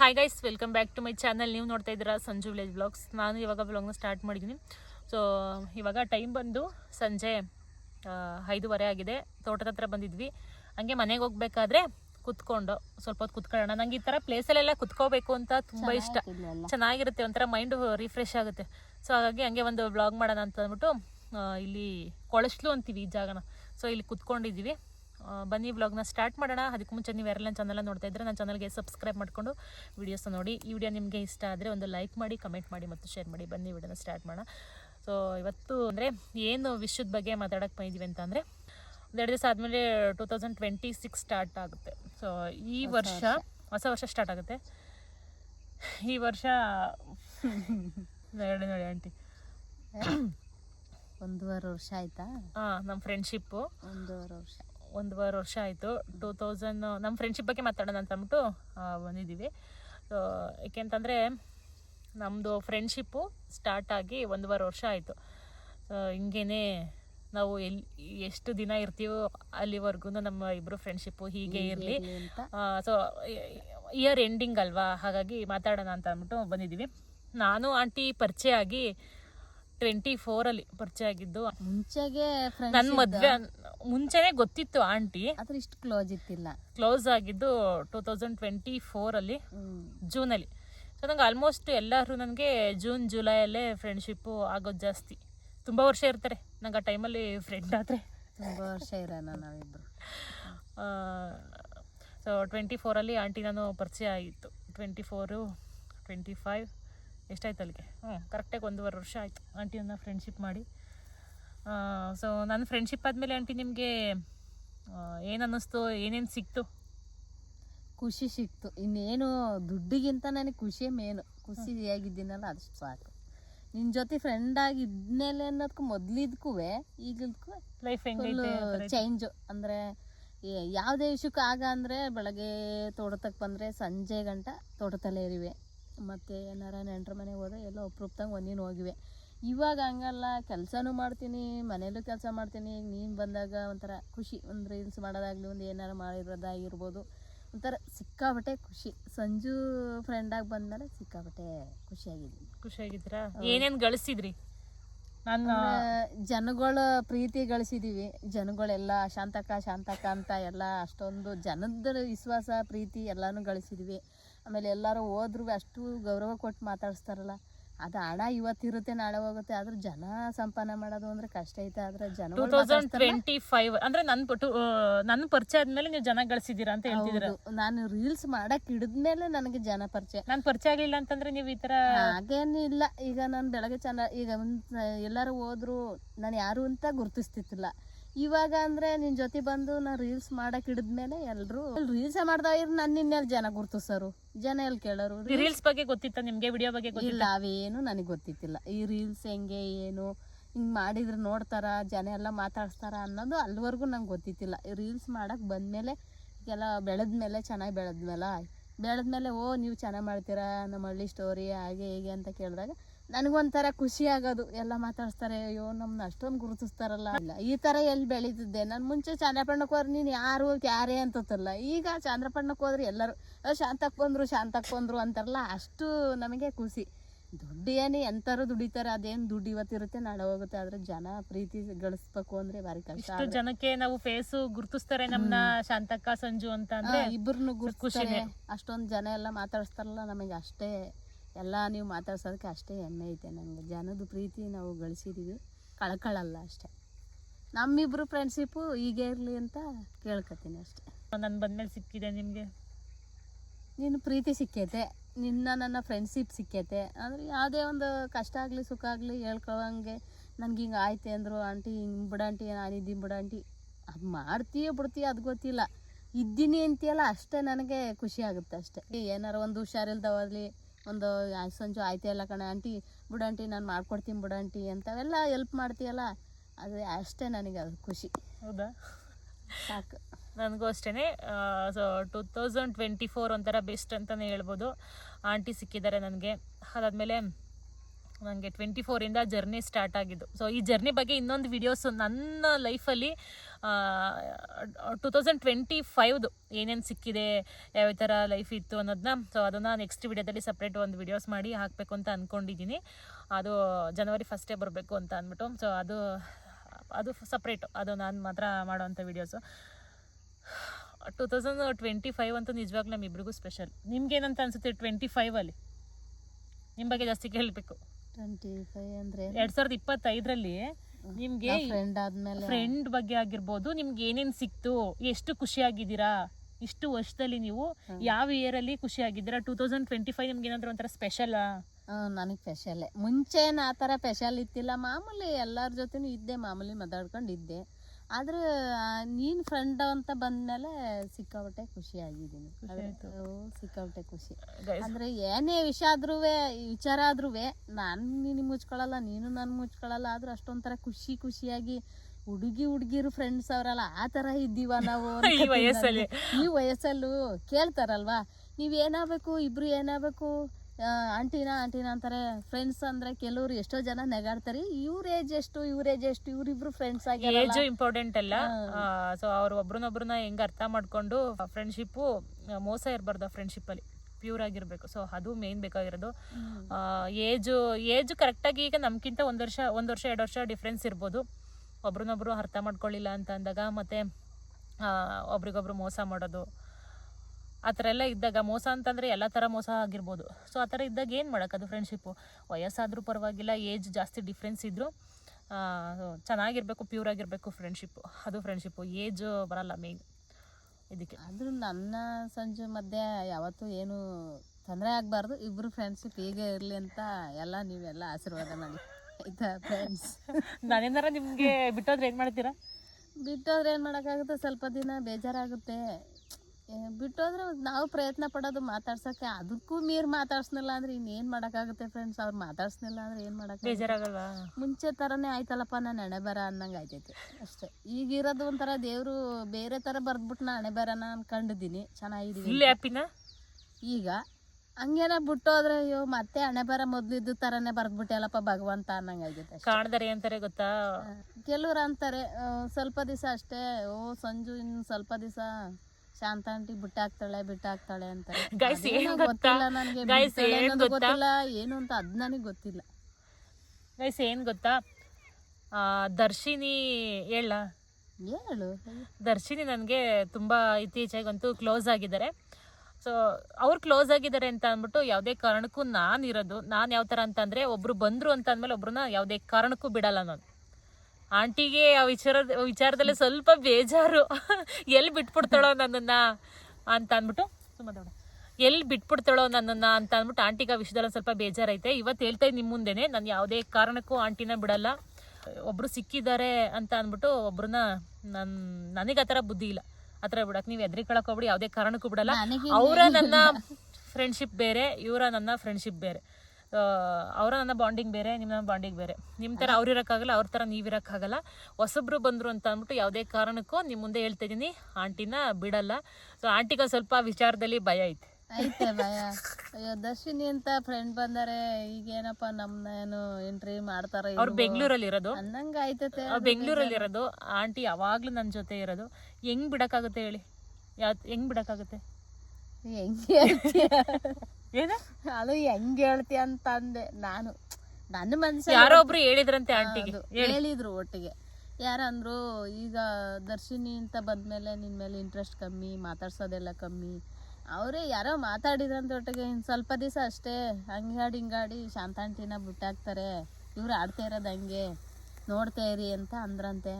Hi guys welcome back to my channel ನೀವು ನೋಡ್ತಾ ಇದ್ದೀರಾ ಸಂಜು ವಿಲೇಜ್ ಬ್ಲಾಗ್ಸ್ ನಾನು ಇವಾಗ ಬ್ಲಾಗ್ನ ಸ್ಟಾರ್ಟ್ ಮಾಡಿದ್ದೀನಿ. ಸೊ ಇವಾಗ ಟೈಮ್ ಬಂದು ಸಂಜೆ ಐದೂವರೆ ಆಗಿದೆ. ತೋಟದ ಹತ್ರ ಬಂದಿದ್ವಿ. ಹಂಗೆ ಮನೆಗೆ ಹೋಗ್ಬೇಕಾದ್ರೆ ಕುತ್ಕೊಂಡು ಸ್ವಲ್ಪ ಹೊತ್ತು ಕುತ್ಕೊಳ್ಳೋಣ. ನಂಗೆ ಈ ಥರ ಪ್ಲೇಸಲ್ಲೆಲ್ಲ ಕುತ್ಕೋಬೇಕು ಅಂತ ತುಂಬ ಇಷ್ಟ. ಚೆನ್ನಾಗಿರುತ್ತೆ ಒಂಥರ ಮೈಂಡು ರಿಫ್ರೆಶ್ ಆಗುತ್ತೆ. ಸೊ ಹಾಗಾಗಿ ಹಂಗೆ ಒಂದು ಬ್ಲಾಗ್ ಮಾಡೋಣ ಅಂತ ಅಂದ್ಬಿಟ್ಟು ಇಲ್ಲಿ ಕೊಳಸ್ಲು ಅಂತೀವಿ ಈ ಜಾಗನ. ಸೊ ಇಲ್ಲಿ ಕುತ್ಕೊಂಡಿದ್ದೀವಿ. ಬನ್ನಿ ವ್ಲಾಗ್ನ ಸ್ಟಾರ್ಟ್ ಮಾಡೋಣ. ಅದಕ್ಕೆ ಮುಂಚೆ ನೀವು ಯಾರೆಲ್ಲ ಚಾನಲ್ ನೋಡ್ತಾ ಇದ್ರೆ ನನ್ನ ಚಾನಲ್ಗೆ ಸಬ್ಸ್ಕ್ರೈಬ್ ಮಾಡಿಕೊಂಡು ವೀಡಿಯೋಸ್ ನೋಡಿ. ಈ ವಿಡಿಯೋ ನಿಮಗೆ ಇಷ್ಟ ಆದರೆ ಒಂದು ಲೈಕ್ ಮಾಡಿ ಕಮೆಂಟ್ ಮಾಡಿ ಮತ್ತು ಶೇರ್ ಮಾಡಿ. ಬನ್ನಿ ವಿಡಿಯೋನ ಸ್ಟಾರ್ಟ್ ಮಾಡೋಣ. ಸೊ ಇವತ್ತು ಅಂದರೆ ಏನು ವಿಷಯದ ಬಗ್ಗೆ ಮಾತಾಡೋಕ್ಕೆ ಬಂದಿದ್ದೀವಿ ಅಂತ ಅಂದರೆ ಎರಡು ದಿವಸ ಆದಮೇಲೆ two thousand twenty six start ಆಗುತ್ತೆ. ಸೊ ಈ ವರ್ಷ ಹೊಸ ವರ್ಷ ಸ್ಟಾರ್ಟ್ ಆಗುತ್ತೆ. ಈ ವರ್ಷ ಎರಡು ನೋಡಿ ಆಂಟಿ ಒಂದೂವರೆ ವರ್ಷ ಆಯ್ತಾ? ಹಾಂ ನಮ್ಮ ಫ್ರೆಂಡ್ಶಿಪ್ಪು ಒಂದೂವರೆ ವರ್ಷ. ಒಂದೂವರೆ ವರ್ಷ ಆಯಿತು. ಟೂ ತೌಸಂಡ್ ನಮ್ಮ ಫ್ರೆಂಡ್ಶಿಪ್ ಬಗ್ಗೆ ಮಾತಾಡೋಣ ಅಂತ ಅಂದ್ಬಿಟ್ಟು ಬಂದಿದ್ದೀವಿ. ಸೊ ಏಕೆಂತಂದರೆ ನಮ್ಮದು ಫ್ರೆಂಡ್ಶಿಪ್ಪು ಸ್ಟಾರ್ಟ್ ಆಗಿ ಒಂದೂವರೆ ವರ್ಷ ಆಯಿತು. ಹಿಂಗೇ ಹಿಂಗೇನೆ ನಾವು ಎಲ್ಲಿ ಎಷ್ಟು ದಿನ ಇರ್ತೀವೋ ಅಲ್ಲಿವರೆಗೂ ನಮ್ಮ ಇಬ್ಬರು ಫ್ರೆಂಡ್ಶಿಪ್ಪು ಹೀಗೆ ಇರಲಿ. ಸೊ ಇಯರ್ ಎಂಡಿಂಗ್ ಅಲ್ವಾ? ಹಾಗಾಗಿ ಮಾತಾಡೋಣ ಅಂತ ಅಂದ್ಬಿಟ್ಟು ಬಂದಿದ್ದೀವಿ. ನಾನು ಆಂಟಿ ಪರಿಚಯ ಆಗಿ ಟ್ವೆಂಟಿ ಫೋರಲ್ಲಿ ಪರಿಚಯ ಆಗಿದ್ದು. ಮುಂಚೆಗೆ ನನ್ನ ಮದ್ವೆ ಮುಂಚೆನೆ ಗೊತ್ತಿತ್ತು ಆಂಟಿ. ಆದ್ರೆ ಇಷ್ಟು ಕ್ಲೋಸ್ ಇತ್ತಿಲ್ಲ ಕ್ಲೋಸ್ ಆಗಿದ್ದು ಟೂ ತೌಸಂಡ್ ಟ್ವೆಂಟಿ ಫೋರಲ್ಲಿ ಜೂನ್ ಜೂನಲ್ಲಿ ಸೊ ನಂಗೆ ಆಲ್ಮೋಸ್ಟ್ ಎಲ್ಲರೂ ನನಗೆ ಜೂನ್ ಜುಲೈಯಲ್ಲೇ ಫ್ರೆಂಡ್ಶಿಪ್ಪು ಆಗೋದು ಜಾಸ್ತಿ. ತುಂಬ ವರ್ಷ ಇರ್ತಾರೆ. ನಂಗೆ ಆ ಟೈಮಲ್ಲಿ ಫ್ರೆಂಡ್ ಆದರೆ. ತುಂಬಾ ವರ್ಷ ಇರೋಣ ನಾವಿಬ್ರು. ಸೊ ಟ್ವೆಂಟಿ ಫೋರಲ್ಲಿ ಆಂಟಿ ನಾನು ಪರಿಚಯ ಆಯಿತು. ಟ್ವೆಂಟಿ ಫೋರು ಟ್ವೆಂಟಿ ಫೈವ್ ಎಷ್ಟಾಯ್ತು ಅಲ್ಲಿಗೆ? ಹ್ಞೂ ಕರೆಕ್ಟಾಗಿ ಒಂದೂವರೆ ವರ್ಷ ಆಯಿತು. ಆಂಟಿಯನ್ನ ಫ್ರೆಂಡ್ಶಿಪ್ ಮಾಡಿ. ಸೊ ನನ್ನ ಫ್ರೆಂಡ್ಶಿಪ್ ಆದಮೇಲೆ ಆಂಟಿ ನಿಮಗೆ ಏನು ಅನ್ನಿಸ್ತು ಏನೇನು ಸಿಕ್ತು? ಖುಷಿ ಸಿಕ್ತು. ಇನ್ನೇನು ದುಡ್ಡಿಗಿಂತ ನನಗೆ ಖುಷಿ ಮೇನು ಖುಷಿಯಾಗಿದ್ದೀನಲ್ಲ ಅಷ್ಟು ಸಾಕು. ನಿನ್ ಜೊತೆ ಫ್ರೆಂಡ್ ಆಗಿದ್ಮೇಲೆ ಅನ್ನೋದಕ್ಕೂ ಮೊದ್ಲಿದ್ಕೂ ಈಗಲ್ದಕ್ಕೂ ಲೈಫ್ ಚೇಂಜ್ ಅಂದ್ರೆ ಯಾವುದೇ ವಿಷಯಕ್ಕೂ ಆಗ ಅಂದ್ರೆ ಬೆಳಗ್ಗೆ ತೋಟಕ್ಕೆ ಬಂದ್ರೆ ಸಂಜೆ ಗಂಟ ತೋಟದಲ್ಲೇ ಇರಿವೆ. ಮತ್ತೆ ಏನಾರ ನೆಂಟ್ರ ಮನೆಗೆ ಹೋದ್ರೆ ಎಲ್ಲ ಒಪ್ರೂಪ್ದಂಗೆ ಒಂದಿನ ಹೋಗಿವೆ. ಇವಾಗ ಹಂಗಲ್ಲ ಕೆಲಸನೂ ಮಾಡ್ತೀನಿ ಮನೇಲೂ ಕೆಲಸ ಮಾಡ್ತೀನಿ ಈಗ ನೀನು ಬಂದಾಗ ಒಂಥರ ಖುಷಿ ಒಂದು ರೀಲ್ಸ್ ಮಾಡೋದಾಗಲಿ ಒಂದು ಏನಾರು ಮಾಡಿರೋದಾಗಿರ್ಬೋದು. ಒಂಥರ ಸಿಕ್ಕಾಬಟ್ಟೆ ಖುಷಿ. ಸಂಜು ಫ್ರೆಂಡಾಗಿ ಬಂದಮೇಲೆ ಸಿಕ್ಕಾಬಟ್ಟೆ ಖುಷಿಯಾಗಿದ್ದೀನಿ. ಖುಷಿಯಾಗಿದ್ರಾ ಏನೇನು ಗಳಿಸಿದ್ರಿ? ನನ್ನ ಜನಗಳ ಪ್ರೀತಿ ಗಳಿಸಿದೀವಿ. ಜನಗಳೆಲ್ಲ ಶಾಂತಕ ಶಾಂತಕ ಅಂತ ಎಲ್ಲ ಅಷ್ಟೊಂದು ಜನದ ವಿಶ್ವಾಸ ಪ್ರೀತಿ ಎಲ್ಲನೂ ಗಳಿಸಿದ್ವಿ. ಆಮೇಲೆ ಎಲ್ಲರೂ ಹೋದ್ರೂ ಅಷ್ಟು ಗೌರವ ಕೊಟ್ಟು ಮಾತಾಡಿಸ್ತಾರಲ್ಲ. ಅದು ಹಣ ಇವತ್ತಿರುತ್ತೆ ನಾಳೆ ಹೋಗುತ್ತೆ. ಆದ್ರೆ ಜನ ಸಂಪಾದನೆ ಮಾಡೋದು ಅಂದ್ರೆ ಕಷ್ಟ ಐತೆ. ಆದ್ರೆ ಜನ ಟೂ ತೌಸಂಡ್ ಟ್ವೆಂಟಿ ಫೈವ್ ಅಂದ್ರೆ ನನ್ ಪಟ್ಟು ನನ್ನ ಪರಿಚಯ ಆದ್ಮೇಲೆ ನೀವು ಜನ ಗಳಿಸಿದೀರಾ ಅಂತ ಹೇಳ್ತಿದ್ರು ನಾನು ರೀಲ್ಸ್ ಮಾಡಕ್ ಹಿಡಿದ್ಮೇಲೆ ನನಗೆ ಜನ ಪರಿಚಯ. ನಾನು ಪರಿಚಯ ಆಗಲಿಲ್ಲ ಅಂತಂದ್ರೆ ನೀವು ಈ ತರ ಹಾಗೇನಿಲ್ಲ ಈಗ ನಾನು ಬೆಳಗ್ಗೆ ಚೆನ್ನ ಈಗ ಎಲ್ಲರೂ ಹೋದ್ರು ನಾನು ಯಾರು ಅಂತ ಗುರ್ತಿಸ್ತಿತ್ತಿಲ್ಲ ಇವಾಗ ಅಂದ್ರೆ ನಿನ್ ಜೊತೆ ಬಂದು ನಾ ರೀಲ್ಸ್ ಮಾಡಕ್ ಹಿಡಿದ್ಮೇಲೆ ಎಲ್ರು ರೀಲ್ಸ್ ಇದ್ರೆ ನನ್ನ ಇನ್ನೆಲ್ ಜನ ಗುರ್ತಿಸೋರು ಜನ ಎಲ್ ಕೇಳೋರು? ರೀಲ್ಸ್ ಬಗ್ಗೆ ಗೊತ್ತಿತ್ತ? ನಿಮ್ಗೆ ವಿಡಿಯೋ ಬಗ್ಗೆ ಗೊತ್ತಿಲ್ಲ ಇಲ್ಲ ಅವೇನು ನನಗೆ ಗೊತ್ತಿತ್ತಿಲ್ಲ. ಈ ರೀಲ್ಸ್ ಹೆಂಗೆ ಏನು ಹಿಂಗ್ ಮಾಡಿದ್ರೆ ನೋಡ್ತಾರ ಜನ ಎಲ್ಲ ಮಾತಾಡ್ಸ್ತಾರ ಅನ್ನೋದು ಅಲ್ಲಿವರೆಗೂ ನಂಗೆ ಗೊತ್ತಿತ್ತಿಲ್ಲ. ಈ ರೀಲ್ಸ್ ಮಾಡಕ್ ಬಂದ್ಮೇಲೆ ಎಲ್ಲ ಬೆಳೆದ್ಮೇಲೆ ಚೆನ್ನಾಗಿ ಬೆಳೆದ್ಮೇಲೆ? ಬೆಳೆದ್ಮೇಲೆ ಓ ನೀವು ಚೆನ್ನಾಗಿ ಮಾಡ್ತೀರಾ ನಮ್ಮ ಹಳ್ಳಿ ಸ್ಟೋರಿ ಹಾಗೆ ಹೀಗೆ ಅಂತ ಕೇಳಿದಾಗ ನನಗೊಂಥರ ಖುಷಿ ಆಗೋದು. ಎಲ್ಲ ಮಾತಾಡ್ಸ್ತಾರೆ ಅಯ್ಯೋ ನಮ್ನ ಅಷ್ಟೊಂದು ಗುರುತಿಸ್ತಾರಲ್ಲ. ಇಲ್ಲ ಈ ಥರ ಎಲ್ಲಿ ಬೆಳೀತಿದ್ದೆ? ನಾನು ಮುಂಚೆ ಚಂದ್ರಪಣ್ಣಕ್ಕೆ ಹೋದ್ರೆ ನೀನು ಯಾರು ಯಾರೇ ಅಂತತ್ತಲ್ಲ ಈಗ ಚಂದ್ರಪಣ್ಣಕ್ಕೆ ಹೋದ್ರೆ ಎಲ್ಲರೂ ಶಾಂತಕ್ಕೆ ಶಾಂತಕ್ ಬಂದ್ರು ಶಾಂತಕ್ ಬಂದ್ರು ಅಂತಾರಲ್ಲ ಅಷ್ಟು ನಮಗೆ ಖುಷಿ. ದುಡ್ಡು ಏನು ಎಂತಾರು ದುಡಿತಾರೆ ಅದೇನು ದುಡ್ಡು ಇವತ್ತಿರುತ್ತೆ ನಾಳೆ ಹೋಗುತ್ತೆ. ಆದ್ರೆ ಜನ ಪ್ರೀತಿ ಗಳಿಸ್ಬೇಕು ಅಂದ್ರೆ ಬಾರಿ ಕಷ್ಟ ಜನಕ್ಕೆ ನಾವು ಫೇಸು ಗುರುತಿಸ್ತಾರೆ ನಮ್ನ ಶಾಂತಕ್ಕ ಸಂಜು ಅಂತ ಅಂದ್ರೆ ಇಬ್ಬರನ್ನು ಗುರುತಿಸ್ತಾರೆ. ಅಷ್ಟೊಂದು ಜನ ಎಲ್ಲ ಮಾತಾಡಿಸ್ತಾರಲ್ಲ ನಮಗೆ ಅಷ್ಟೇ ಎಲ್ಲ ನೀವು ಮಾತಾಡ್ಸೋದಕ್ಕೆ ಅಷ್ಟೇ ಹೆಮ್ಮೆ ಐತೆ ನನಗೆ. ಜನದ ಪ್ರೀತಿ ನಾವು ಗಳಿಸಿದ್ದೀವಿ ಕಳ್ಕೊಳ್ಳಲ್ಲ ಅಷ್ಟೇ. ನಮ್ಮಿಬ್ರು ಫ್ರೆಂಡ್ಶಿಪ್ಪು ಹೀಗೆ ಇರಲಿ ಅಂತ ಕೇಳ್ಕೊತೀನಿ ಅಷ್ಟೇ. ನನ್ನ ಬಂದ್ಮೇಲೆ ಸಿಕ್ಕಿದೆ ನಿಮಗೆ? ನಿನ್ನ ಪ್ರೀತಿ ಸಿಕ್ಕೈತೆ. ನಿನ್ನ ನನ್ನ ಫ್ರೆಂಡ್ಶಿಪ್ ಸಿಕ್ಕೈತೆ. ಅಂದರೆ ಯಾವುದೇ ಒಂದು ಕಷ್ಟ ಆಗಲಿ ಸುಖ ಆಗಲಿ ಹೇಳ್ಕೊಳಂಗೆ ನನಗೆ ಹಿಂಗೆ ಆಯ್ತು ಅಂದರು ಆಂಟಿ ಹಿಂಗೆ ಬಿಡ ಆಂಟಿ ನಾನಿದ್ದೀನಿ ಬಿಡ ಆಂಟಿ. ಅದು ಮಾಡ್ತೀಯ ಬಿಡ್ತೀಯ ಅದು ಗೊತ್ತಿಲ್ಲ. ಇದ್ದೀನಿ ಅಂತೀಯಲ್ಲ ಅಷ್ಟೇ ನನಗೆ ಖುಷಿ ಆಗುತ್ತೆ ಅಷ್ಟೇ. ಏನಾರು ಒಂದು ಹುಷಾರಿಲ್ದವಾಗಲಿ ಒಂದು ಸಂಜೆ ಸಂಜು ಆಯ್ತೆ ಇಲ್ಲ ಕಣ ಆಂಟಿ ಬಿಡ ಆಂಟಿ ನಾನು ಮಾಡ್ಕೊಡ್ತೀನಿ ಬಿಡ ಆಂಟಿ ಅಂತವೆಲ್ಲ ಹೆಲ್ಪ್ ಮಾಡ್ತೀಯಲ್ಲ ಅದು ಅಷ್ಟೇ ನನಗೆ ಅದು ಖುಷಿ. ಹೌದಾ? ಸಾಕು. ನನಗೂ ಅಷ್ಟೇ so two thousand twenty four ಒಂಥರ ಬೆಸ್ಟ್ ಅಂತಲೇ ಹೇಳ್ಬೋದು. ಆಂಟಿ ಸಿಕ್ಕಿದ್ದಾರೆ ನನಗೆ. ಅದಾದಮೇಲೆ ನನಗೆ ಟ್ವೆಂಟಿ ಫೋರಿಂದ ಜರ್ನಿ ಸ್ಟಾರ್ಟ್ ಆಗಿದ್ದು. ಸೊ ಈ ಜರ್ನಿ ಬಗ್ಗೆ ಇನ್ನೊಂದು ವಿಡಿಯೋಸು ನನ್ನ ಲೈಫಲ್ಲಿ ಟೂ ತೌಸಂಡ್ ಟ್ವೆಂಟಿ ಫೈವ್ದು ಏನೇನು ಸಿಕ್ಕಿದೆ ಯಾವ ಥರ ಲೈಫ್ ಇತ್ತು ಅನ್ನೋದನ್ನ ಸೊ ಅದನ್ನು ನೆಕ್ಸ್ಟ್ ವಿಡಿಯೋದಲ್ಲಿ ಸಪ್ರೇಟ್ ಒಂದು ವಿಡಿಯೋಸ್ ಮಾಡಿ ಹಾಕಬೇಕು ಅಂತ ಅಂದ್ಕೊಂಡಿದ್ದೀನಿ ಅದು ಜನವರಿ ಫಸ್ಟೇ ಬರಬೇಕು ಅಂತ ಅಂದ್ಬಿಟ್ಟು. ಸೊ ಅದು ಅದು ಸಪ್ರೇಟು ಅದು ನಾನು ಮಾತ್ರ ಮಾಡೋವಂಥ videos two thousand twenty five ಅಂತೂ ನಿಜವಾಗ್ಲೂ ನಮ್ಮಿಬ್ರಿಗೂ ಸ್ಪೆಷಲ್ ನಿಮ್ಗೇನಂತ ಅನ್ಸುತ್ತೆ ಟ್ವೆಂಟಿ ಫೈವಲ್ಲಿ ನಿಮ್ಮ ಬಗ್ಗೆ ಜಾಸ್ತಿ ಕೇಳಬೇಕು. ಟ್ವೆಂಟಿ ಫೈವ್ ಅಂದರೆ? ಎರಡು ಸಾವಿರದ ಇಪ್ಪತ್ತೈದರಲ್ಲಿ ನಿಮಗೆ ಫ್ರೆಂಡ್ ಆದ್ಮೇಲೆ. ಫ್ರೆಂಡ್ ಬಗ್ಗೆ ಆಗಿರ್ಬೋದು ನಿಮ್ಗೆ ಏನೇನ್ ಸಿಕ್ತು ಎಷ್ಟು ಖುಷಿಯಾಗಿದ್ದೀರಾ ಇಷ್ಟು ವರ್ಷದಲ್ಲಿ ನೀವು ಯಾವ ಖುಷಿ ಖುಷಿಯಾಗಿದ್ದೀರಾ? ಟೂ ತೌಸಂಡ್ ಟ್ವೆಂಟಿ ಫೈವ್ ನಿಮ್ಗೆ ಏನಾದ್ರು ಒಂಥರ ಸ್ಪೆಷಲಾ ನನಗೆ ಸ್ಪೆಷಲ್ಲೇ ಮುಂಚೆ ಆ ಥರ ಸ್ಪೆಷಲ್ ಇತ್ತಿಲ್ಲ. ಮಾಮೂಲಿ ಎಲ್ಲರ ಜೊತೆನೂ ಇದ್ದೆ ಮಾಮೂಲಿ ಮಾತಾಡ್ಕೊಂಡು ಇದ್ದೆ ಆದ್ರೆ ನೀನ್ ಫ್ರೆಂಡ್ ಅಂತ ಬಂದ್ಮೇಲೆ ಸಿಕ್ಕಾಪಟ್ಟೆ ಖುಷಿ ಆಗಿದ್ದೀನಿ. ಸಿಕ್ಕಾಪಟ್ಟೆ ಖುಷಿ ಅಂದ್ರೆ ಏನೇ ವಿಷಯ ಆದ್ರೂ ವಿಚಾರ ಆದ್ರೂ ನಾನು ನೀನು ಮುಚ್ಕೊಳಲ್ಲ ನೀನು ನಾನು ಮುಚ್ಕೊಳಲ್ಲ ಆದ್ರೂ ಅಷ್ಟೊಂಥರ ಖುಷಿ ಖುಷಿಯಾಗಿ ಹುಡುಗಿ ಹುಡುಗಿರು ಫ್ರೆಂಡ್ಸ್ ಅವರಲ್ಲ ಆ ತರ ಇದ್ದೀವ ನಾವು. ಈ ವಯಸ್ಸಲ್ಲೂ ಕೇಳ್ತಾರಲ್ವಾ ನೀವ್ ಏನಾಗ್ಬೇಕು ಇಬ್ರು ಏನಾಗ್ಬೇಕು ಆಂಟಿನ ಆಂಟಿನ ಅಂತಾರೆ ಫ್ರೆಂಡ್ಸ್ ಅಂದ್ರೆ ಕೆಲವ್ರು ಎಷ್ಟೋ ಜನ ನೆಗಾಡ್ತಾರೆ. ಇವ್ರ ಏಜ್ ಎಷ್ಟು ಇವ್ರ ಏಜ್ ಎಷ್ಟು ಇವ್ರಿಬ್ರು ಫ್ರೆಂಡ್ಸ್ ಆಗಿ ಏಜ್ ಇಂಪಾರ್ಟೆಂಟ್ ಅಲ್ಲ. ಸೊ ಅವ್ರು ಒಬ್ರನ್ನೊಬ್ರನ್ನ ಹೆಂಗ್ ಅರ್ಥ ಮಾಡ್ಕೊಂಡು ಫ್ರೆಂಡ್ಶಿಪ್ಪು ಮೋಸ ಇರಬಾರ್ದು ಫ್ರೆಂಡ್ಶಿಪ್ ಅಲ್ಲಿ. ಪ್ಯೂರ್ ಆಗಿರ್ಬೇಕು. ಸೊ ಅದು ಮೇನ್ ಬೇಕಾಗಿರೋದು. ಏಜು ಏಜ್ ಕರೆಕ್ಟಾಗಿ ಈಗ ನಮ್ಗಿಂತ ಒಂದ್ ವರ್ಷ ಒಂದ್ ವರ್ಷ ಎರಡು ವರ್ಷ ಡಿಫ್ರೆನ್ಸ್ ಇರ್ಬೋದು. ಒಬ್ರನ್ನೊಬ್ರು ಅರ್ಥ ಮಾಡ್ಕೊಳ್ಳಿಲ್ಲ ಅಂತ ಅಂದಾಗ ಮತ್ತೆ ಒಬ್ರಿಗೊಬ್ರು ಮೋಸ ಮಾಡೋದು. ಆ ಥರ ಎಲ್ಲ ಇದ್ದಾಗ ಮೋಸ ಅಂತಂದರೆ ಎಲ್ಲ ಥರ ಮೋಸ ಆಗಿರ್ಬೋದು. ಸೊ ಆ ಥರ ಇದ್ದಾಗ ಏನು ಮಾಡೋಕ್ಕದು ಫ್ರೆಂಡ್ಶಿಪ್ಪು ವಯಸ್ಸಾದರೂ ಪರವಾಗಿಲ್ಲ ಏಜ್ ಜಾಸ್ತಿ ಡಿಫ್ರೆನ್ಸ್ ಇದ್ದರೂ ಚೆನ್ನಾಗಿರಬೇಕು ಪ್ಯೂರ್ ಆಗಿರಬೇಕು ಫ್ರೆಂಡ್ಶಿಪ್ಪು ಅದು ಫ್ರೆಂಡ್ಶಿಪ್ಪು ಏಜ್ ಬರಲ್ಲ ಮೇಯ್ನ್ ಇದಕ್ಕೆ. ಆದರೂ ನನ್ನ ಸಂಜೆ ಮಧ್ಯೆ ಯಾವತ್ತೂ ಏನು ತೊಂದರೆ ಆಗಬಾರ್ದು. ಇಬ್ಬರು ಫ್ರೆಂಡ್ಶಿಪ್ ಹೀಗೆ ಇರಲಿ ಅಂತ ಎಲ್ಲ ನೀವೆಲ್ಲ ಆಶೀರ್ವಾದ ಮಾಡಿ. ಆಯಿತಾ ಫ್ರೆಂಡ್ಸ್ ನಾನೇನಾರ ನಿಮಗೆ ಬಿಟ್ಟೋದ್ರೆ ಏನು ಮಾಡ್ತೀರಾ? ಬಿಟ್ಟೋದ್ರೆ ಏನು ಮಾಡೋಕ್ಕಾಗುತ್ತೆ? ಸ್ವಲ್ಪ ದಿನ ಬೇಜಾರಾಗುತ್ತೆ. ಬಿಟ್ಟೋದ್ರೆ ನಾವು ಪ್ರಯತ್ನ ಪಡೋದು ಮಾತಾಡ್ಸೋಕ್ಕೆ ಅದಕ್ಕೂ ಮೀರ್ ಮಾತಾಡ್ಸ್ನಿಲ್ಲ ಅಂದ್ರೆ ಇನ್ನೇನು ಮಾಡೋಕ್ಕಾಗುತ್ತೆ ಫ್ರೆಂಡ್ಸ್ ಅವ್ರು ಮಾತಾಡ್ಸ್ನಿಲ್ಲ ಅಂದ್ರೆ ಏನು ಮಾಡೋಕ್ಕೆ ಬೇಜಾರಾಗಲ್ವಾ? ಮುಂಚೆ ಥರನೇ ಆಯ್ತಲ್ಲಪ್ಪ ನಾನು ಹಣೆ ಬರ ಅನ್ನಂಗೆ ಆಯ್ತೈತೆ. ಅಷ್ಟೇ. ಈಗಿರೋದು ಒಂಥರ ದೇವರು ಬೇರೆ ಥರ ಬರ್ದ್ಬಿಟ್ಟು ನಾ ಹಣೆ ಬರನ ಅನ್ಕೊಂಡಿದ್ದೀನಿ. ಚೆನ್ನಾಗಿದ್ದೀನಿ ಈಗ ಹಂಗೇನ ಬಿಟ್ಟೋದ್ರೆ ಅಯ್ಯೋ ಮತ್ತೆ ಹಣೆ ಬರ ಮೊದ್ಲಿದ್ದು ಥರನೇ ಬರ್ದ್ಬಿಟ್ಟೆಲ್ಲಪ್ಪ ಭಗವಂತ ಅನ್ನಂಗೆ ಅಷ್ಟೇ. ಕಾಣ್ದಾರೆ ಅಂತಾರೆ ಗೊತ್ತಾ? ಕೆಲವ್ರು ಅಂತಾರೆ ಸ್ವಲ್ಪ ದಿವಸ ಅಷ್ಟೇ ಓ ಸಂಜು ಇನ್ನು ಸ್ವಲ್ಪ ದಿವಸ ಶಾಂತ ಆಂಟಿ ಬಿಟ್ಟಾಕ್ತಾಳೆ ಬಿಟ್ಟಾಕ್ತಾಳೆ ಅಂತ ಗೈಸ್ ಅದೇನೋ ಏನ್ ಗೊತ್ತಾ? ಗೊತ್ತಿಲ್ಲ ನನಗೆ Guys, ಏನ್ ಗೊತ್ತಾ? ಗೊತ್ತಿಲ್ಲ. ಏನು ಅಂತ ಅದ್ ನನಗೆ ಗೊತ್ತಿಲ್ಲ. ಗೈಸ್ ಏನು ಗೊತ್ತಾ? ಆ, ದರ್ಶಿನಿ ಹೇಳ. ಹೇಳು. ದರ್ಶಿನಿ ನನಗೆ ತುಂಬ ಇತ್ತೀಚೆಗಂತೂ ಕ್ಲೋಸ್ ಆಗಿದ್ದಾರೆ. ಸೊ ಅವ್ರು ಕ್ಲೋಸ್ ಆಗಿದ್ದಾರೆ ಅಂತ ಅಂದ್ಬಿಟ್ಟು ಯಾವುದೇ ಕಾರಣಕ್ಕೂ ನಾನು ಇರೋದು. ನಾನು ಯಾವ ಥರ ಅಂತಂದರೆ ಒಬ್ರು ಬಂದರು ಅಂತ ಅಂದಮೇಲೆ ಒಬ್ರನ್ನ ಯಾವುದೇ ಕಾರಣಕ್ಕೂ ಬಿಡಲ್ಲ ನಾನು. ಆಂಟಿಗೆ ಆ ವಿಚಾರ ವಿಚಾರದಲ್ಲಿ ಸ್ವಲ್ಪ ಬೇಜಾರು. ಎಲ್ಲಿ ಬಿಟ್ಬಿಡ್ತಾಳೋ ನನ್ನನ್ನು ಅಂತ ಅಂದ್ಬಿಟ್ಟು ಸುಮ್ಮನೆ ಎಲ್ಲಿ ಬಿಟ್ಬಿಡ್ತಾಳೋ ನನ್ನನ್ನು ಅಂತ ಅಂದ್ಬಿಟ್ಟು ಆಂಟಿಗೆ ಆ ವಿಷಯದಲ್ಲಿ ಸ್ವಲ್ಪ ಬೇಜಾರೈತೆ ಇವತ್ತು ಹೇಳ್ತಾ ನಿಮ್ಮ ಮುಂದೆನೆ. ನಾನು ಯಾವುದೇ ಕಾರಣಕ್ಕೂ ಆಂಟಿನ ಬಿಡಲ್ಲ. ಒಬ್ರು ಸಿಕ್ಕಿದ್ದಾರೆ ಅಂತ ಅಂದ್ಬಿಟ್ಟು ಒಬ್ರನ್ನ ನನ್ ನನಗೆ ಆ ಥರ ಬುದ್ಧಿ ಇಲ್ಲ. ಆ ಥರ ಬಿಡಕ್ಕೆ ನೀವು ಎದ್ರಿಕೊಳಕ್ ಹೋಗ್ಬಿಡಿ ಯಾವುದೇ ಕಾರಣಕ್ಕೂ ಬಿಡಲ್ಲ. ಅವರ ನನ್ನ ಫ್ರೆಂಡ್ಶಿಪ್ ಬೇರೆ ಇವರ ನನ್ನ ಫ್ರೆಂಡ್ಶಿಪ್ ಬೇರೆ. ಅವರ ನನ್ನ ಬಾಂಡಿಂಗ್ ಬೇರೆ ನಿಮ್ಮ ಬಾಂಡಿಂಗ್ ಬೇರೆ. ನಿಮ್ಮ ಥರ ಅವ್ರು ಇರೋಕ್ಕಾಗಲ್ಲ ಅವ್ರ ಥರ ನೀವು ಇರೋಕ್ಕಾಗಲ್ಲ. ಹೊಸಬ್ರು ಬಂದರು ಅಂತ ಅಂದ್ಬಿಟ್ಟು ಯಾವುದೇ ಕಾರಣಕ್ಕೂ ನಿಮ್ಮ ಮುಂದೆ ಹೇಳ್ತಾ ಇದ್ದೀನಿ ಆಂಟಿನ ಬಿಡಲ್ಲ. ಸೊ ಆಂಟಿಗೆ ಸ್ವಲ್ಪ ವಿಚಾರದಲ್ಲಿ ಭಯ ಐತೆ. ಐತೆ ಭಯ. ಅಯ್ಯೋ ದರ್ಶಿನಿ ಅಂತ ಫ್ರೆಂಡ್ ಬಂದಾರೆ ಈಗೇನಪ್ಪ ನಮ್ನೇನು ಎಂಟ್ರಿ ಮಾಡ್ತಾರೆ ಅವ್ರು ಬೆಂಗಳೂರಲ್ಲಿ ಇರೋದು. ಅನ್ನಂಗ ಆಯ್ತತೆ ಬೆಂಗಳೂರಲ್ಲಿ ಇರೋದು. ಆಂಟಿ ಯಾವಾಗ್ಲೂ ನನ್ನ ಜೊತೆ ಇರೋದು. ಹೆಂಗ್ ಬಿಡಕ್ಕಾಗುತ್ತೆ ಹೇಳಿ? ಯಾವ ಹೆಂಗ್ ಬಿಡಕ್ಕಾಗುತ್ತೆ? ಹೆಂಗೆ ಏನ? ಅದು ಹೆಂಗೆ ಹೇಳ್ತಿ ಅಂತ ಅಂದೆ ನಾನು. ನನ್ನ ಮನ್ಸಲ್ಲಿ ಯಾರೋ ಒಬ್ರು ಹೇಳಿದ್ರಂತೆ ಆಂಟಿಗೆ. ಹೇಳಿದ್ರು ಒಟ್ಟಿಗೆ. ಯಾರಂದ್ರು ಈಗ ದರ್ಶಿನಿ ಅಂತ ಬಂದ್ಮೇಲೆ ನಿನ್ ಮೇಲೆ ಇಂಟ್ರೆಸ್ಟ್ ಕಮ್ಮಿ ಮಾತಾಡ್ಸೋದೆಲ್ಲ ಕಮ್ಮಿ. ಅವರೇ ಯಾರೋ ಮಾತಾಡಿದ್ರಂತ ಒಟ್ಟಿಗೆ ಇನ್ ಸ್ವಲ್ಪ ದಿವಸ ಅಷ್ಟೇ. ಹಂಗಾಡಿ ಹಿಂಗಾಡಿ ಶಾಂತಾಂಟಿನ ಬಿಟ್ಟಾಕ್ತಾರೆ. ಇವ್ರು ಆಡ್ತಾ ಇರೋದು ಹಂಗೆ. ನೋಡ್ತಾ ಇರಿ ಅಂತ ಅಂದ್ರಂತೆ.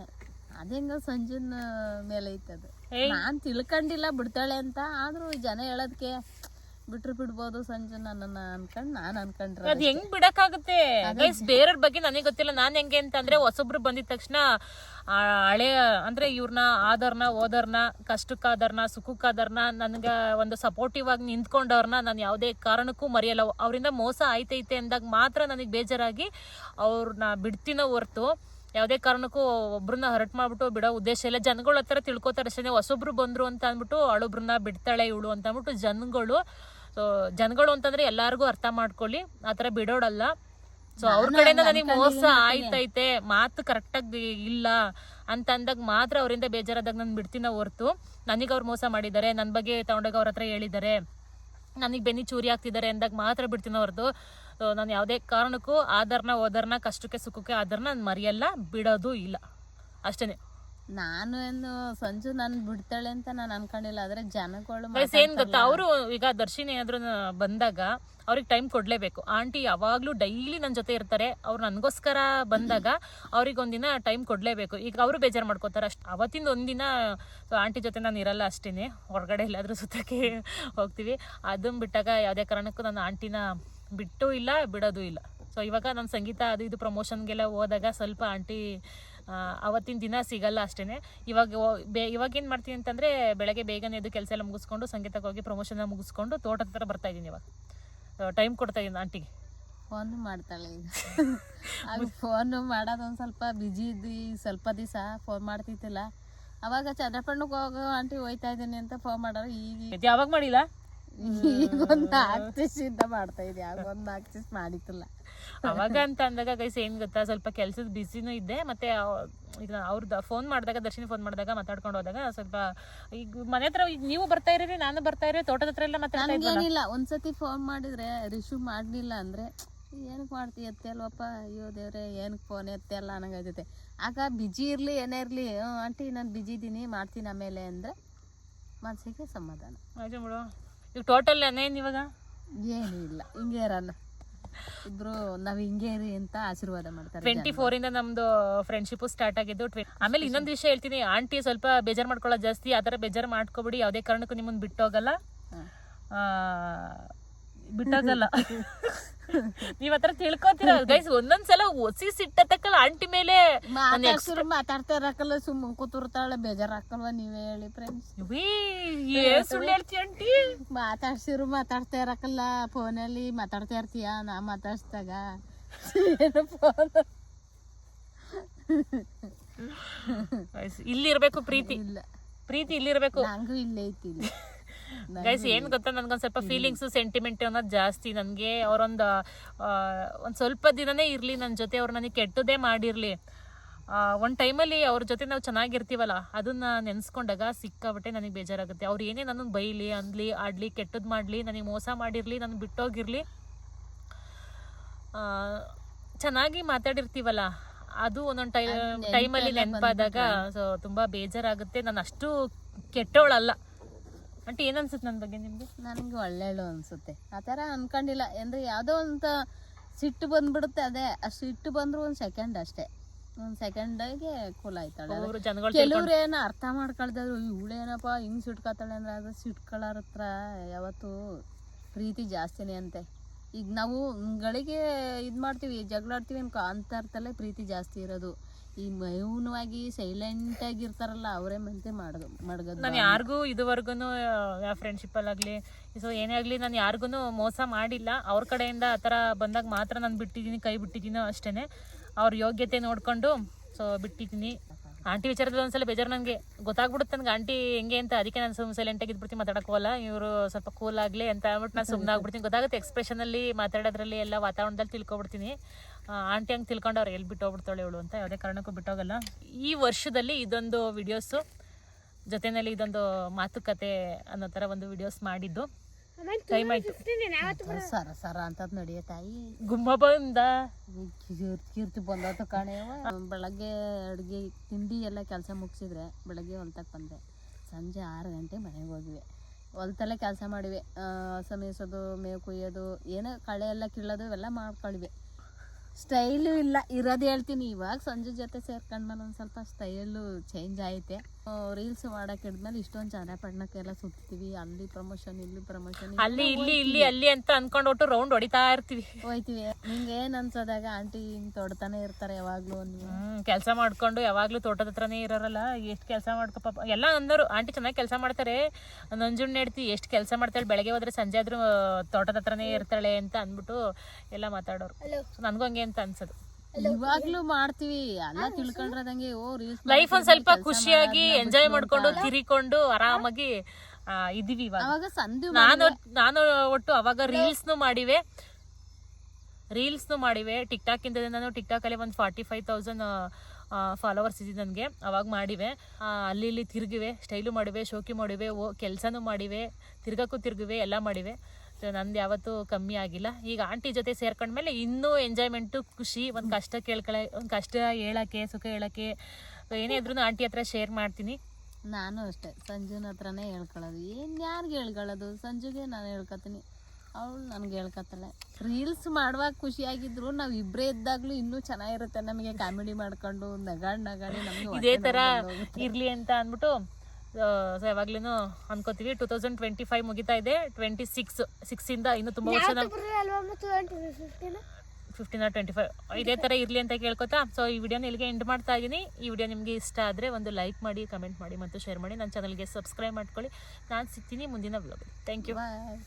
ಅದೇಂಗ ಸಂಜುನ್ ಮೇಲೆ ಐತದು. ನಾನ್ ತಿಳ್ಕೊಂಡಿಲ್ಲ ಬಿಡ್ತಾಳೆ ಅಂತ ಆದ್ರೂ ಜನ ಹೇಳೋದಕ್ಕೆ ಬಿಟ್ರು ಬಿಡ್ಬೋದು ಸಂಜೆ ನನ್ನ ಅನ್ಕೊಂಡ್ ನಾನ್ ಅನ್ಕೊಂಡ್ರೆ ಅದ್ ಹೆಂಗ್ ಬಿಡಕ್ಕಾಗುತ್ತೆ? ಗೈಸ್ ಬೇರೆಯವ್ರ ಬಗ್ಗೆ ನನಗೆ ಗೊತ್ತಿಲ್ಲ. ನಾನ್ ಹೆಂಗೆ ಅಂತಂದ್ರೆ ಹೊಸೊಬ್ರು ಬಂದಿದ ತಕ್ಷಣ ಹಳೆ ಅಂದ್ರೆ ಇವ್ರನ್ನ ಆದರ್ನ ಓದರ್ನ ಕಷ್ಟಕ್ಕಾದರ್ನ ಸುಖಕ್ಕಾದರ್ನ ನನ್ಗ ಒಂದು ಸಪೋರ್ಟಿವ್ ಆಗಿ ನಿಂತ್ಕೊಂಡವ್ರನ್ನ ನಾನು ಯಾವುದೇ ಕಾರಣಕ್ಕೂ ಮರೆಯಲ್ಲ. ಅವರಿಂದ ಮೋಸ ಆಯ್ತೈತೆ ಅಂದಾಗ ಮಾತ್ರ ನನಗೆ ಬೇಜಾರಾಗಿ ಅವ್ರನ್ನ ಬಿಡ್ತೀನೋ ಹೊರ್ತು ಯಾವುದೇ ಕಾರಣಕ್ಕೂ ಒಬ್ರನ್ನ ಹರ್ಟ್ ಮಾಡ್ಬಿಟ್ಟು ಬಿಡೋ ಉದ್ದೇಶ ಇಲ್ಲ. ಜನಗಳ ಹತ್ರ ತಿಳ್ಕೊತಾರೆ ಅಷ್ಟೇ ಹೊಸೊಬ್ರು ಬಂದ್ರು ಅಂತ ಅಂದ್ಬಿಟ್ಟು ಅಳೊಬ್ರನ್ನ ಬಿಡ್ತಾಳೆ ಇವಳು ಅಂತ ಅಂದ್ಬಿಟ್ಟು ಜನಗಳು ಸೊ ಜನಗಳು ಅಂತಂದ್ರೆ ಎಲ್ಲಾರ್ಗು ಅರ್ಥ ಮಾಡ್ಕೊಳ್ಳಿ. ಆ ಥರ ಬಿಡೋಡಲ್ಲ. ಸೊ ಅವ್ರ ಕಡೆಯಿಂದ ನನಗೆ ಮೋಸ ಆಯ್ತೈತೆ. ಮಾತು ಕರೆಕ್ಟಾಗಿ ಇಲ್ಲ ಅಂತ ಅಂದಾಗ ಮಾತ್ರ ಅವರಿಂದ ಬೇಜಾರಾದಾಗ ನಾನು ಬಿಡ್ತೀನ ಹೊರ್ತು. ನನಗೆ ಅವ್ರು ಮೋಸ ಮಾಡಿದ್ದಾರೆ. ನನ್ನ ಬಗ್ಗೆ ತಗೊಂಡಾಗ ಅವ್ರ ಹತ್ರ ಹೇಳಿದ್ದಾರೆ. ನನಗೆ ಬೆನ್ನಿ ಚೂರಿ ಆಗ್ತಿದ್ದಾರೆ ಅಂದಾಗ ಮಾತ್ರ ಬಿಡ್ತೀನಿ ಹೊರತು. ನಾನು ಯಾವುದೇ ಕಾರಣಕ್ಕೂ ಆಧಾರ್ನ ಓದರ್ನ ಕಷ್ಟಕ್ಕೆ ಸುಖಕ್ಕೆ ಆಧಾರ್ನ ನಾನು ಮರೆಯಲ್ಲ. ಬಿಡೋದು ಇಲ್ಲ. ಅಷ್ಟೇ ನಾನು ಏನು ಸಂಜು ನಾನು ಬಿಡ್ತಾಳೆ ಅಂತ ನಾನು ಅನ್ಕೊಂಡಿಲ್ಲ ಆದ್ರೆ ಜನಗಳು ಗೈಸ್ ಏನ್ ಗೊತ್ತಾ? ಅವರು ಈಗ ದರ್ಶಿನಿ ಆದ್ರೂ ಬಂದಾಗ ಅವ್ರಿಗೆ ಟೈಮ್ ಕೊಡ್ಲೇಬೇಕು. ಆಂಟಿ ಯಾವಾಗ್ಲೂ ಡೈಲಿ ನನ್ನ ಜೊತೆ ಇರ್ತಾರೆ. ಅವ್ರು ನನಗೋಸ್ಕರ ಬಂದಾಗ ಅವ್ರಿಗೆ ಒಂದಿನ ಟೈಮ್ ಕೊಡ್ಲೇಬೇಕು. ಈಗ ಅವರು ಬೇಜಾರು ಮಾಡ್ಕೋತಾರೆ ಅಷ್ಟು. ಅವತ್ತಿಂದ ಒಂದಿನ ಆಂಟಿ ಜೊತೆ ನಾನು ಇರಲ್ಲ ಅಷ್ಟೇನೆ. ಹೊರಗಡೆ ಎಲ್ಲಾದ್ರೂ ಸುತ್ತಕ್ಕೆ ಹೋಗ್ತೀವಿ. ಅದನ್ನ ಬಿಟ್ಟಾಗ ಯಾವುದೇ ಕಾರಣಕ್ಕೂ ನಾನು ಆಂಟಿನ ಬಿಟ್ಟು ಇಲ್ಲ ಬಿಡೋದು ಇಲ್ಲ. ಸೊ ಇವಾಗ ನನ್ನ ಸಂಗೀತ ಅದು ಇದು ಪ್ರಮೋಷನ್ಗೆಲ್ಲ ಹೋದಾಗ ಸ್ವಲ್ಪ ಆಂಟಿ ಅವತ್ತಿನ ದಿನ ಸಿಗಲ್ಲ ಅಷ್ಟೇ ಇವಾಗ ಬೇ ಇವಾಗ ಏನು ಮಾಡ್ತೀನಿ ಅಂತಂದರೆ ಬೆಳಗ್ಗೆ ಬೇಗನೆ ಎದ್ದು ಕೆಲಸ ಎಲ್ಲ ಮುಗಿಸ್ಕೊಂಡು ಸಂಗೀತಕ್ಕೆ ಹೋಗಿ ಪ್ರಮೋಷನ್ ಮುಗಿಸ್ಕೊಂಡು ತೋಟದ ಥರ ಬರ್ತಾ ಇದ್ದೀನಿ ಇವಾಗ. ಟೈಮ್ ಕೊಡ್ತಾ ಇದ್ದೀನಿ ಆಂಟಿಗೆ ಫೋನು ಮಾಡ್ತಾಳೆ ಈಗ. ಫೋನು ಫೋನ್ ಮಾಡೋದೊಂದು ಸ್ವಲ್ಪ ಬಿಜಿ ಇದ್ದು ಸ್ವಲ್ಪ ದಿವಸ ಫೋನ್ ಮಾಡ್ತಿದ್ದಿಲ್ಲ. ಅವಾಗ ಚಂದ್ರಪಣ್ಣಕ್ಕೆ ಹೋಗೋ ಆಂಟಿ ಹೋಯ್ತಾ ಇದ್ದೀನಿ ಅಂತ ಫೋನ್ ಮಾಡೋರು ಈಗ. ಯಾವಾಗ ಮಾಡಿಲ್ಲ? ಈಗ ಒಂದು ಇಂದ ಮಾಡ್ತಾ ಇದ್ದೆ. ಆಗ ಒಂದು ನಾಲ್ಕು ದಿವಸ ಮಾಡಿತ್ತಿಲ್ಲ. ಅವಾಗ ಅಂತ ಅಂದಾಗ ಗೈಸ್ ಏನು ಗೊತ್ತಾ? ಸ್ವಲ್ಪ ಕೆಲ್ಸದ ಬಿಸಿನೂ ಇದ್ದೆ. ಮತ್ತೆ ಈಗ ಅವ್ರದ್ದು ಫೋನ್ ಮಾಡಿದಾಗ ದರ್ಶಿನಿ ಫೋನ್ ಮಾಡಿದಾಗ ಮಾತಾಡ್ಕೊಂಡು ಹೋದಾಗ ಸ್ವಲ್ಪ ಈಗ ಮನೆ ಹತ್ರ ಈಗ ನೀವು ಬರ್ತಾ ಇರೀರಿ ನಾನು ಬರ್ತಾ ಇರೀ ತೋಟದ ಹತ್ರ ಎಲ್ಲ ಮಾತಾಡ್ತಾ ಒಂದ್ಸತಿ ಫೋನ್ ಮಾಡಿದ್ರೆ ರಿಸೀವ್ ಮಾಡ್ಲಿಲ್ಲ ಅಂದ್ರೆ ಏನಕ್ಕೆ ಮಾಡ್ತಿ ಎತ್ತಲ್ವಪ್ಪ ಅಯ್ಯೋ ದೇವ್ರೆ ಏನಕ್ಕೆ ಫೋನ್ ಎತ್ತಲ್ಲ ಅನ್ನಂಗಾಗೈತೆ ಆಗ ಬಿಜಿ ಇರಲಿ ಏನೇ ಇರಲಿ ಆಂಟಿ ನಾನು ಬಿಜಿ ಇದ್ದೀನಿ ಮಾಡ್ತೀನಿ ಆಮೇಲೆ ಅಂದರೆ ಮನಸ್ಸಿಗೆ ಸಮಾಧಾನ. ಆಯ್ತು ಬಿಡು. ಈಗ ಟೋಟಲ್ ಏನೇನು ಇವಾಗ? ಏನೂ ಇಲ್ಲ ಹಿಂಗೆ ಇರಲ್ಲ. ಇಬ್ರು ನಾವ್ ಹಿಂಗೆ ಇರಿ ಅಂತ ಆಶೀರ್ವಾದ ಮಾಡ್ತಾರೆ ಟ್ವೆಂಟಿ ಫೋರ್ ಇಂದ ನಮ್ದು ಫ್ರೆಂಡ್ಶಿಪ್ ಸ್ಟಾರ್ಟ್ ಆಗಿದ್ದು ಆಮೇಲೆ ಇನ್ನೊಂದು ವಿಷಯ ಹೇಳ್ತೀನಿ ಆಂಟಿ ಸ್ವಲ್ಪ ಬೇಜಾರ್ ಮಾಡ್ಕೊಳ್ಳೋ ಜಾಸ್ತಿ ಆತರ ಥರ ಬೇಜಾರ್ ಮಾಡ್ಕೊಬಿಡಿ ಯಾವ್ದೇ ಕಾರಣಕ್ಕೂ ನಿಮ್ಮನ್ನ ಬಿಟ್ಟೋಗಲ್ಲ. ಬಿಟ್ಟೋಗಲ್ಲ. ನೀವ್ ಹತ್ರ ತಿಳ್ಕೊತೀರ? ಗೈಸ್ ಒಂದೊಂದ್ಸಲ ಒಸಿ ಸಿಟ್ಟತಕ್ಕಲ್ಲ ಆಂಟಿ ಮೇಲೆ ಮಾತಾಡ್ಸಿರು ಮಾತಾಡ್ತಾ ಇರಕಲ್ಲ ಸುಮ್ಮನೆ ಕೂತಿರ್ತಾಳೆ ಬೇಜಾರ್ ಹಾಕಲ್ವ ನೀವೇ ಹೇಳಿ ಫ್ರೆಂಡ್ಸ್ ಸುಳ್ಳು ಹೇಳ್ತಿ ಆಂಟಿ? ಮಾತಾಡ್ಸಿರು ಮಾತಾಡ್ತಾ ಇರಕ್ಕಲ್ಲ ಫೋನಲ್ಲಿ ಮಾತಾಡ್ತಾ ಇರ್ತೀಯ? ನಾ ಮಾತಾಡ್ಸ್ದಾಗ ಫೋನ್ ಇಲ್ಲಿರ್ಬೇಕು ಪ್ರೀತಿ. ಇಲ್ಲ. ಪ್ರೀತಿ ಇಲ್ಲಿರ್ಬೇಕು. ನಂಗೂ ಇಲ್ಲೇ ಐತಿ ಇಲ್ಲಿ ಗೈಸ್ ಏನ್ ಗೊತ್ತಾ? ನನ್ಗೊಂದ್ ಸ್ವಲ್ಪ ಫೀಲಿಂಗ್ಸ್ ಸೆಂಟಿಮೆಂಟ್ ಅನ್ನೋದು ಜಾಸ್ತಿ. ನನಗೆ ಅವರೊಂದು ಒಂದು ಸ್ವಲ್ಪ ದಿನನೇ ಇರ್ಲಿ ನನ್ನ ಜೊತೆ ಅವ್ರು ನನಗೆ ಕೆಟ್ಟದೇ ಮಾಡಿರಲಿ. ಒಂದು ಟೈಮಲ್ಲಿ ಅವ್ರ ಜೊತೆ ನಾವು ಚೆನ್ನಾಗಿರ್ತೀವಲ್ಲ ಅದನ್ನ ನೆನೆಸ್ಕೊಂಡಾಗ ಸಿಕ್ಕಾಬಟ್ಟೆ ನನಗೆ ಬೇಜಾರಾಗುತ್ತೆ. ಅವ್ರು ಏನೇ ನನ್ನನ್ನು ಬೈಲಿ ಅನ್ಲಿ ಆಡ್ಲಿ ಕೆಟ್ಟದ್ ಮಾಡ್ಲಿ ನನಗೆ ಮೋಸ ಮಾಡಿರಲಿ ನನ್ನ ಬಿಟ್ಟೋಗಿರಲಿ ಚೆನ್ನಾಗಿ ಮಾತಾಡಿರ್ತೀವಲ್ಲ ಅದು ಒಂದೊಂದು ಟೈಮ್ ಟೈಮಲ್ಲಿ ನೆನಪಾದಾಗ ಸೊ ತುಂಬಾ ಬೇಜಾರಾಗುತ್ತೆ. ನಾನು ಅಷ್ಟು ಕೆಟ್ಟವಳಲ್ಲ ಆಂಟಿ ಏನನ್ಸುತ್ತೆ ನನ್ನ ಬಗ್ಗೆ ನಿಮಗೆ? ನನಗೆ ಒಳ್ಳೆಳು ಅನ್ಸುತ್ತೆ. ಆ ಥರ ಅನ್ಕೊಂಡಿಲ್ಲ. ಅಂದ್ರೆ ಯಾವುದೋ ಅಂತ ಸಿಟ್ಟು ಬಂದ್ಬಿಡುತ್ತೆ ಅದೇ. ಆ ಸಿಟ್ಟು ಬಂದ್ರು ಒಂದು ಸೆಕೆಂಡ್ ಅಷ್ಟೇ. ಒಂದು ಸೆಕೆಂಡಾಗೆ ಕೂಲ್ ಆಯ್ತಾಳೆ. ಜನಗಳು ಕೆಲವ್ರು ಏನೋ ಅರ್ಥ ಮಾಡ್ಕೊಳ್ತಾದ್ರು ಇವಳೇನಪ್ಪ ಹಿಂಗ್ ಸಿಟ್ಕೊತಾಳೆ ಅಂದ್ರೆ ಅದು ಸಿಟ್ಕೊಳ್ಳೋರ ಹತ್ರ ಯಾವತ್ತು ಪ್ರೀತಿ ಜಾಸ್ತಿನೇ ಅಂತೆ. ಈಗ ನಾವು ಗಳಿಗೆ ಇದು ಮಾಡ್ತೀವಿ ಜಗಳಾಡ್ತೀವಿ ಅಂತ ಅರ್ಥಲ್ಲೇ ಪ್ರೀತಿ ಜಾಸ್ತಿ ಇರೋದು. ಈ ಮೌನವಾಗಿ ಸೈಲೆಂಟ್ ಆಗಿ ಇರ್ತಾರಲ್ಲ ಅವರೇ ಮಂತೆ ಮಾಡೋದು ಮಡ್ಗದು ನಾನು ಯಾರಿಗೂ ಇದುವರೆಗೂ ಯಾವ ಫ್ರೆಂಡ್ಶಿಪ್ಪಲ್ಲಾಗಲಿ ಸೊ ಏನೇ ಆಗಲಿ ನಾನು ಯಾರಿಗೂ ಮೋಸ ಮಾಡಿಲ್ಲ. ಅವ್ರ ಕಡೆಯಿಂದ ಆ ಥರ ಬಂದಾಗ ಮಾತ್ರ ನಾನು ಬಿಟ್ಟಿದ್ದೀನಿ ಕೈ ಬಿಟ್ಟಿದ್ದೀನೋ ಅಷ್ಟೇ ಅವ್ರ ಯೋಗ್ಯತೆ ನೋಡಿಕೊಂಡು ಸೊ ಬಿಟ್ಟಿದ್ದೀನಿ. ಆಂಟಿ ವಿಚಾರದಲ್ಲಿ ಒಂದ್ಸಲ ಬೇಜಾರು ನನಗೆ ಗೊತ್ತಾಗ್ಬಿಡುತ್ತೆ ನನಗೆ ಆಂಟಿ ಹೆಂಗೆ ಅಂತ? ಅದಕ್ಕೆ ನಾನು ಸುಮ್ಮನೆ ಸೈಲೆಂಟಾಗಿ ಆಗಿದ್ಬಿಡ್ತೀನಿ ಮಾತಾಡೋಕ್ಕೋಲ್ಲ ಇವರು ಸ್ವಲ್ಪ ಕೂಲ್ ಆಗಲಿ ಅಂತ ಅಂದ್ಬಿಟ್ಟು ನಾನು ಸುಮ್ಮನೆ ಆಗ್ಬಿಡ್ತೀನಿ. ಗೊತ್ತಾಗುತ್ತೆ ಎಕ್ಸ್ಪ್ರೆಷನಲ್ಲಿ ಮಾತಾಡೋದ್ರಲ್ಲಿ ಎಲ್ಲ ವಾತಾವರಣದಲ್ಲಿ ತಿಳ್ಕೊಬಿಡ್ತೀನಿ. ಆಂಟಿ ಹಂಗೆ ತಿಳ್ಕೊಂಡು ಅವ್ರು ಎಲ್ಲಿ ಬಿಟ್ಟೋಗ್ಬಿಡ್ತಾಳೆ ಇವಳು ಅಂತ ಯಾವುದೇ ಕಾರಣಕ್ಕೂ ಬಿಟ್ಟೋಗಲ್ಲ. ಈ ವರ್ಷದಲ್ಲಿ ಇದೊಂದು ವಿಡಿಯೋಸು ಜೊತೆಯಲ್ಲಿ ಇದೊಂದು ಮಾತುಕತೆ ಅನ್ನೋ ಥರ ಒಂದು ವಿಡಿಯೋಸ್ ಮಾಡಿದ್ದು. ಟೈಮ್ ಆಯ್ತು. ಸರ ಸರ ಅಂತದ್ ನಡೆಯ ತಾಯಿ. ಗುಮ್ಮ ಬಂದ. ಕೀರ್ತಿ ಕೀರ್ತಿ ಬಂದತ್ತು ಕಾಣೆಯವ ಬೆಳಗ್ಗೆ ಅಡುಗೆ ತಿಂಡಿ ಎಲ್ಲ ಕೆಲಸ ಮುಗಿಸಿದ್ರೆ ಬೆಳಗ್ಗೆ ಹೊಲ್ತಕ್ಕೆ ಬಂದೆ. ಸಂಜೆ ಆರು ಗಂಟೆ ಮನೆಗೆ ಹೋಗಿವೆ ಹೊಲ್ತಲ್ಲೇ ಕೆಲಸ ಮಾಡಿವೆ ಸಮಯಿಸೋದು ಮೇಯ್ಸೋದು ಮೇವು ಕುಯ್ಯೋದು ಏನೋ ಕಳೆ ಎಲ್ಲ ಕೀಳೋದು ಇವೆಲ್ಲ ಮಾಡ್ಕೊಳ್ವೆ. ಸ್ಟೈಲು ಇಲ್ಲ ಇರೋದು ಹೇಳ್ತೀನಿ. ಇವಾಗ ಸಂಜೆ ಜೊತೆ ಸೇರ್ಕೊಂಡ್ಮೇಲೆ ಒಂದು ಸ್ವಲ್ಪ ಸ್ಟೈಲು ಚೇಂಜ್ ಐತೆ ರೀಲ್ಸ್ ಮಾಡಕ್ಕೆ ಹಿಡಿದ್ಮೇಲೆ ಇಷ್ಟೊಂದು ಚನ್ನಪಟ್ಟಣಕ್ಕೆಲ್ಲ ಸುತ್ತೀವಿ. ಅಲ್ಲಿ ಪ್ರಮೋಷನ್ ಇಲ್ಲಿ ಪ್ರಮೋಷನ್ ಅಲ್ಲಿ ಇಲ್ಲಿ ಇಲ್ಲಿ ಅಲ್ಲಿ ಅಂತ ಅನ್ಕೊಂಡು ಒಟ್ಟು ರೌಂಡ್ ಹೊಡಿತಾ ಇರ್ತೀವಿ. ಹೋಯ್ತೀವಿ. ನಿಂಗೆ ಏನ್ ಅನ್ಸೋದಾಗ ಆಂಟಿ ಹಿಂಗ್ ತೊಡ್ತಾನೆ ಇರ್ತಾರೆ ಯಾವಾಗ್ಲೂ ಕೆಲಸ ಮಾಡ್ಕೊಂಡು ಯಾವಾಗ್ಲೂ ತೋಟದ ಹತ್ರನೇ ಇರೋರಲ್ಲ. ಎಷ್ಟು ಕೆಲಸ ಮಾಡ್ಕೊ ಪಾಪ ಎಲ್ಲ ಅಂದರು. ಆಂಟಿ ಚೆನ್ನಾಗಿ ಕೆಲಸ ಮಾಡ್ತಾರೆ. ನಂಜುಣ್ಣ ನೆಡ್ತಿ ಎಷ್ಟು ಕೆಲಸ ಮಾಡ್ತಾಳೆ? ಬೆಳಗ್ಗೆ ಹೋದ್ರೆ ಸಂಜೆ ಆದ್ರೂ ತೋಟದ ಹತ್ರನೇ ಇರ್ತಾಳೆ ಅಂತ ಅಂದ್ಬಿಟ್ಟು ಎಲ್ಲ ಮಾತಾಡೋರು. ನನ್ಗೂ ಹಂಗೆ ಅಂತ ಅನ್ಸೋದು. ಇವಾಗ್ಲೂ ಮಾಡ್ತೀವಿ ಎಲ್ಲ ತಿಳ್ಕೊಂಡ್ರದಂಗೆ ಓ ರೀಲ್ಸ್ ಲೈಫ್ ಒಂದ್ ಸ್ವಲ್ಪ ಖುಷಿಯಾಗಿ ಎಂಜಾಯ್ ಮಾಡ್ಕೊಂಡು ತಿರಿಕೊಂಡು ಆರಾಮಾಗಿ ಇದೀವಿ ಇವಾಗ. ಸಂಧು ನಾನು ನಾನು ಒಟ್ಟು ಅವಾಗ ರೀಲ್ಸ್ನು ಮಾಡಿವೆ. ರೀಲ್ಸ್ನು ಮಾಡಿವೆ. ಟಿಕ್ಟಾಕಿಂದ ನಾನು ಟಿಕ್ಟಾಕಲ್ಲಿ ಒಂದು ಫಾರ್ಟಿ ಫೈವ್ ತೌಸಂಡ್ ಫಾಲೋವರ್ಸ್ ಇದೆ ನನಗೆ. ಅವಾಗ ಮಾಡಿವೆ. ಅಲ್ಲಿ ಇಲ್ಲಿ ತಿರುಗಿವೆ ಸ್ಟೈಲು ಮಾಡಿವೆ ಶೋಕಿ ಮಾಡಿವೆ ಓ ಕೆಲಸನೂ ಮಾಡಿವೆ ತಿರ್ಗಕ್ಕೂ ತಿರುಗಿವೆ ಎಲ್ಲ ಮಾಡಿವೆ. ನಂದು ಯಾವತ್ತೂ ಕಮ್ಮಿ ಆಗಿಲ್ಲ. ಈಗ ಆಂಟಿ ಜೊತೆ ಸೇರ್ಕೊಂಡ್ಮೇಲೆ ಇನ್ನೂ ಎಂಜಾಯ್ಮೆಂಟು ಖುಷಿ ಒಂದು ಕಷ್ಟ ಕೇಳ್ಕೊಳ್ಳೆ ಒಂದು ಕಷ್ಟ ಹೇಳೋಕ್ಕೆ ಸುಖ ಹೇಳೋಕ್ಕೆ ಏನೇ ಇದ್ರೂ ಆಂಟಿ ಹತ್ರ ಶೇರ್ ಮಾಡ್ತೀನಿ. ನಾನು ಅಷ್ಟೇ ಸಂಜುನ ಹತ್ರನೇ ಹೇಳ್ಕೊಳ್ಳೋದು. ಏನು ಯಾರಿಗೆ ಹೇಳ್ಕೊಳ್ಳೋದು? ಸಂಜುಗೆ ನಾನು ಹೇಳ್ಕೊತೀನಿ. ಅವಳು ನನಗೆ ಹೇಳ್ಕೊತಾಳೆ. ರೀಲ್ಸ್ ಮಾಡುವಾಗ ಖುಷಿಯಾಗಿದ್ರು ನಾವು ಇಬ್ಬರೇ ಇದ್ದಾಗಲೂ ಇನ್ನೂ ಚೆನ್ನಾಗಿರುತ್ತೆ. ನಮಗೆ ಕಾಮಿಡಿ ಮಾಡ್ಕೊಂಡು ನಗಾಡ್ ನಗಾಡಿ ನಮಗೆ ಇದೇ ಥರ ಇರಲಿ ಅಂತ ಅಂದ್ಬಿಟ್ಟು ಸೊ ಯಾವಾಗ್ಲೂ ಅನ್ಕೋತೀವಿ. ಟೂ ತೌಸಂಡ್ ಟ್ವೆಂಟಿ ಫೈವ್ ಮುಗಿತಾ ಇದೆ. ಟ್ವೆಂಟಿ ಸಿಕ್ಸ್ ಸಿಕ್ಸಿಂದ ಇನ್ನೂ ತುಂಬ ವರ್ಷ ಫಿಫ್ಟೀನ್ ಆರ್ ಟ್ವೆಂಟಿ ಫೈವ್ ಇದೇ ಥರ ಇರಲಿ ಅಂತ ಕೇಳ್ಕೊತಾ. ಸೊ ಈ ವಿಡಿಯೋನ ಇಲ್ಲಿಗೆ ಎಂಡ್ ಮಾಡ್ತಾ ಇದ್ದೀನಿ ಈ ವಿಡಿಯೋ ನಿಮಗೆ ಇಷ್ಟ ಆದರೆ ಒಂದು ಲೈಕ್ ಮಾಡಿ ಕಮೆಂಟ್ ಮಾಡಿ ಮತ್ತು ಶೇರ್ ಮಾಡಿ. ನನ್ನ ಚಾನಲ್ಗೆ ಸಬ್ಸ್ಕ್ರೈಬ್ ಮಾಡ್ಕೊಳ್ಳಿ. ನಾನು ಸಿಗ್ತೀನಿ ಮುಂದಿನ ಬ್ಲಾಗ್ ಥ್ಯಾಂಕ್ ಯು ಬಾಯ್